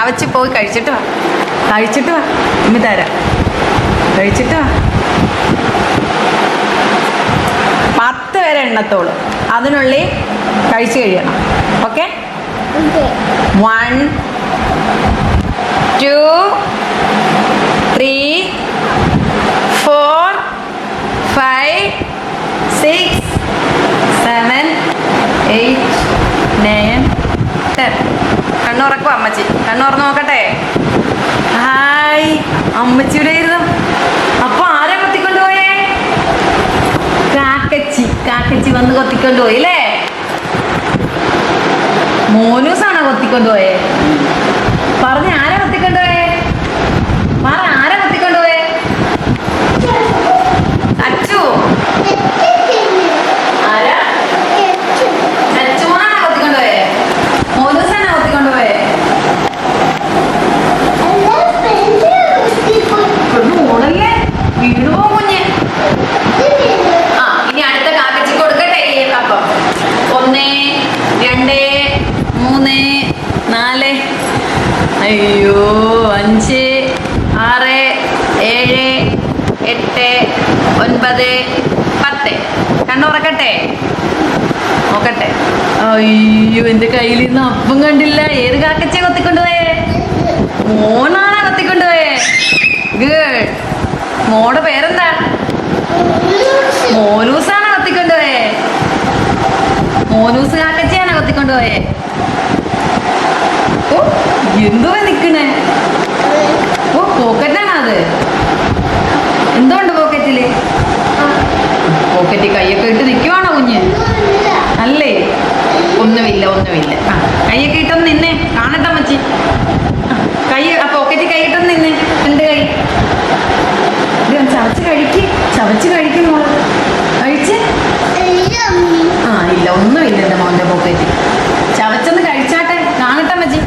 ചവച്ച് പോയി കഴിച്ചിട്ട് വാ. കഴിച്ചിട്ട് വാ. ഇമ്മി തരാം. കഴിച്ചിട്ട് വാ. പത്ത് വരെ എണ്ണത്തോളൂ. അതിനുള്ളിൽ കഴിച്ചു കഴിയണം. ഓക്കെ? വൺ ടു ത്രീ കണ്ണുറക്കും അമ്മച്ചി. കണ്ണുറന്ന് നോക്കട്ടെ. ഹായ് അമ്മച്ചിയുടെ ഇരുന്നു അപ്പൊ ആരാ കൊത്തിക്കൊണ്ട് പോയേ കാക്കച്ചി. കാക്കച്ചി വന്ന് കൊത്തിക്കൊണ്ട് പോയി അല്ലേ മോനൂസാണോ കൊത്തിക്കൊണ്ട് പോയേ പറഞ്ഞ ആരാ കൊത്തിക്കൊണ്ട് പോയേ പറ ആരാ കൊത്തിക്കൊണ്ട് പോയേ അച്ചു ആരാ അച്ചുമോനാണോ കൊത്തിക്കൊണ്ട് പോയേ മോനൂസാണോ കൊത്തിക്കൊണ്ട് പോയേ ഒരു മോളല്ലേ വീട് പോകും കുഞ്ഞ് ആ ഇനി അടുത്ത കാക്കച്ചി കൊടുക്കട്ടെ ഈ അപ്പം ഒന്ന് രണ്ട് മൂന്ന് നാല് അയ്യോ അഞ്ച് ആറ് ഏഴ് എട്ട് ഒൻപത് പത്ത്. കണ്ണുറക്കട്ടെ നോക്കട്ടെ. അയ്യോ എന്റെ കയ്യിൽ നിന്ന് അപ്പം കണ്ടില്ല. ഏത് കാക്കച്ച കൊത്തിക്കൊണ്ടുപോയേ മോനാണ് കൊത്തിക്കൊണ്ടുപോയേ ഗുഡ് മോടെ പേരെന്താ? മോനൂസാണ് കത്തിക്കൊണ്ടുപോയേ മോനൂസ് കാക്കച്ചയാണ് കത്തിക്കൊണ്ടുപോയേ ഓ എന്തുവാ നിക്കണേ? ഓ പോക്കറ്റാണോ അത്? എന്തുണ്ട് പോക്കറ്റിൽ? പോക്കറ്റിൽ കൈയൊക്കെ ഇട്ട് നിൽക്കുവാണോ കുഞ്ഞ്? അല്ലേ? ഒന്നുമില്ല ഒന്നുമില്ല. ആ കൈയൊക്കെ ഇട്ടൊന്ന് നിന്നെ. കാണട്ടെ മച്ചി കൈ ആ കൈ ഇട്ടൊന്ന് നിന്നെ. രണ്ട് കൈ? ചവച്ച് കഴിക്ക് ചവച്ച് കഴിക്കും മോൾ. കഴിച്ച്? ആ ഇല്ല ഒന്നുമില്ല എന്റെ മോന്റെ പോക്കറ്റിൽ ചവച്ചൊന്ന് കഴിച്ചാട്ടെ കാണട്ടെ മച്ചി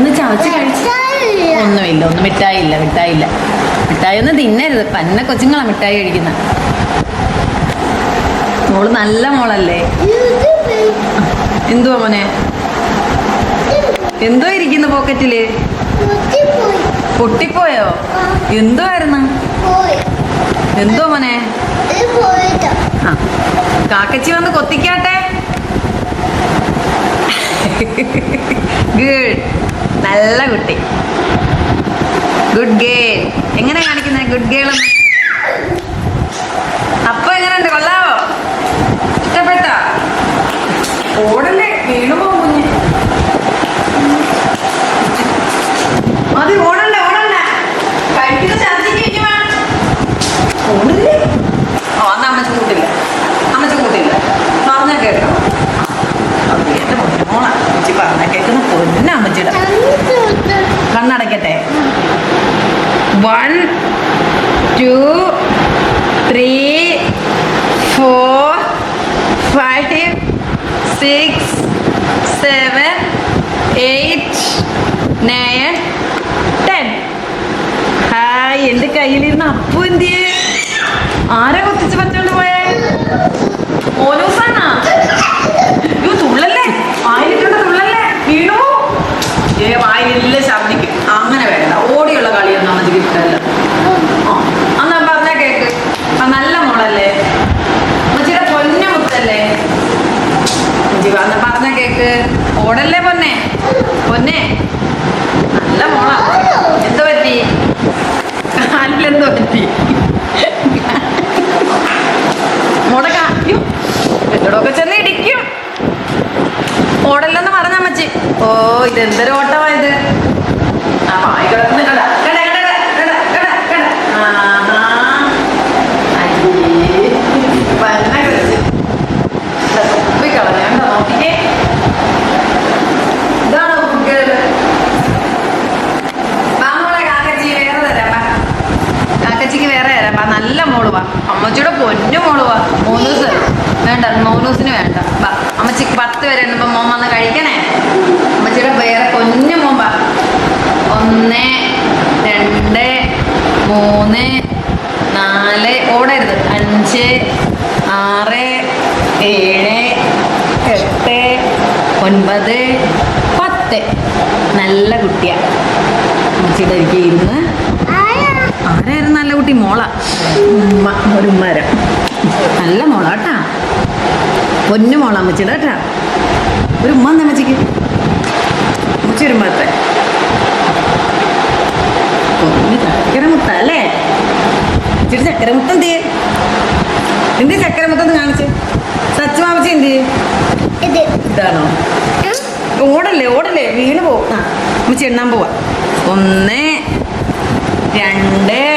ഇത് ചവച്ച് കഴിച്ചു ഒന്നുമില്ല ഒന്നും മിഠായി ഇല്ല മിഠായി ഇല്ല മിഠായി ഒന്നും തിന്നരുത്. പന്ന കൊച്ചുങ്ങളാ മിഠായി കഴിക്കുന്ന. മോൾ നല്ല മോളല്ലേ? എന്തുവാ? മോനെ? എന്തോ ഇരിക്കുന്നു പോക്കറ്റിൽ. പൊട്ടിപ്പോയോ. എന്തോ ആയിരുന്നു എന്തോ മോനെ? ആ. കാക്കച്ചി വന്ന് കൊത്തിക്കാട്ടെ. ഗുഡ്. നല്ല കുട്ടി. ഗുഡ് ഗേൾ എങ്ങനെ കാണിക്കുന്നത് ഗുഡ് ഗേൾ അപ്പൊ എങ്ങനെയുണ്ട്? കൊള്ളാവോ? ഇഷ്ടപ്പെട്ടോ? ഓടല്ലേ? വീണു പോകും കുഞ്ഞ് മതി ഓടണ്ട ഓടണ്ട കഴിക്കുന്ന ഛർദിക്ക് ഇരിക്കുവാ ഓടില്ലേ ഓ അന്ന് അമ്മച്ചി കൂട്ടില്ല അമ്മച്ചി കൂട്ടില്ല പറഞ്ഞാ കേട്ടോ അത് എന്റെ മോളാ അമ്മച്ചി പറഞ്ഞാ കേൾക്കുന്ന പൊന്ന അമ്മച്ചിയുടെ കണ്ണടയ്ക്കട്ടെ one three four five six seven eight nine ten hi എന്റെ കയ്യിലിരുന്ന് അപ്പു എന്തിയെ? ആരാ കൊത്തിച്ച് പറ്റോണ്ട് പോയേ? മോനൂസാണാ അയ്യോ തുള്ളല്ലേ വായിലിട്ടുണ്ട് തുള്ളല്ലേ വീണു ഏ വായിലെല്ലാം ഛർദിക്കും അങ്ങനെ വേണ്ട ഓടിയുള്ള കളിയൊന്നും അമ്മച്ചിക്ക് ഇഷ്ടമല്ല ആ അന്നാ പറഞ്ഞ കേക്ക് ആ നല്ല മോളല്ലേ അമ്മച്ചിയുടെ പൊന്ന മുത്തല്ലേ അമ്മച്ചി അന്നാ പറഞ്ഞ കേക്ക് ഓടല്ലേ പൊന്നെ? പൊന്നെ? നല്ല മോളാ. എന്ത് പറ്റി? കാലിലെന്തോ പറ്റി? മോടെ കാ എന്തോടൊക്കെ ചെന്ന് ഇടിക്കും. ഓടല്ലെന്ന് പറഞ്ഞ മച്ചി ഓ ഇത് എന്തൊരു ഓട്ടമായത് ആ പായി കട കട കട കട കട കട ആഹാ അയ്യേ പന്ന കളിച്ച് പോയി കളഞ്ഞ കണ്ടോ നോക്കിക്കേ ഇതാണോ കുട്ടികൾ വാ മോളെ കാക്കച്ചി വേറെ തരാം വാ കാക്കച്ചിക്ക് വേറെ തരാം നല്ല മോൾ വാ. അമ്മച്ചിയുടെ പൊന്നു മോൾ വാ. മൂന്നൂസ് വേണ്ട മൂന്നൂസിന് വേണ്ട. വാ അമ്മച്ചിക്ക് പത്ത് വരെ ഉണ്ടപ്പോ മോൻ വന്ന് കഴിക്കണേ. അമ്മച്ചിയുടെ വേറെ പൊന്നു മോൻ വാ. ഒന്ന് രണ്ട് മൂന്ന് നാല് ഓടരുത്. അഞ്ച് ആറ് ഏഴ് എട്ട് ഒൻപത് പത്ത്. നല്ല കുട്ടിയാ. അമ്മച്ചിയുടെ എനിക്ക് ഇരുന്ന് ആരായിരുന്നു നല്ല കുട്ടി മോള. ഒരു മരം നല്ല മോള കേട്ടാ. പൊന്നു മോള അമ്മച്ചിട കേട്ടാ. ഒരു ഉമ്മ എന്താ അമ്മച്ചിക്ക്. അമ്മച്ചി ഒരു ചക്കരമുത്ത അല്ലേ? ഇച്ചിരി ചക്കരമുത്ത എന്ത് എന്ത് ചക്കരമുത്ത ഒന്ന് കാണിച്ച്? സച്ചു മാമച്ചി എന്ത് ഇതാണോ? ഓടല്ലേ ഓടല്ലേ. വീണ് പോവും ആ അമ്മച്ചി എണ്ണാൻ പോവാ. ഒന്ന് രണ്ട് മൂന്ന്